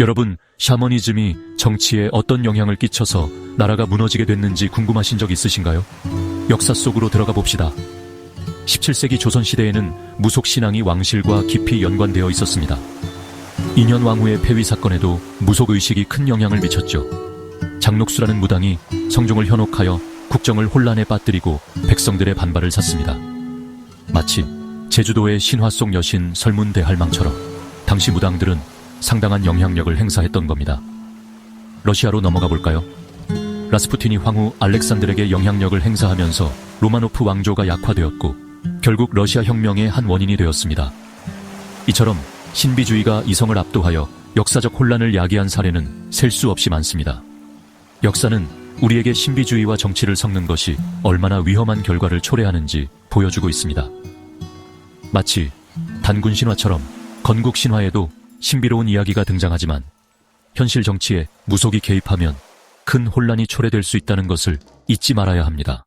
여러분, 샤머니즘이 정치에 어떤 영향을 끼쳐서 나라가 무너지게 됐는지 궁금하신 적 있으신가요? 역사 속으로 들어가 봅시다. 17세기 조선시대에는 무속신앙이 왕실과 깊이 연관되어 있었습니다. 인현 왕후의 폐위 사건에도 무속의식이 큰 영향을 미쳤죠. 장록수라는 무당이 성종을 현혹하여 국정을 혼란에 빠뜨리고 백성들의 반발을 샀습니다. 마치 제주도의 신화 속 여신 설문대할망처럼 당시 무당들은 상당한 영향력을 행사했던 겁니다. 러시아로 넘어가 볼까요? 라스푸틴이 황후 알렉산드에게 영향력을 행사하면서 로마노프 왕조가 약화되었고 결국 러시아 혁명의 한 원인이 되었습니다. 이처럼 신비주의가 이성을 압도하여 역사적 혼란을 야기한 사례는 셀 수 없이 많습니다. 역사는 우리에게 신비주의와 정치를 섞는 것이 얼마나 위험한 결과를 초래하는지 보여주고 있습니다. 마치 단군 신화처럼 건국 신화에도 신비로운 이야기가 등장하지만 현실 정치에 무속이 개입하면 큰 혼란이 초래될 수 있다는 것을 잊지 말아야 합니다.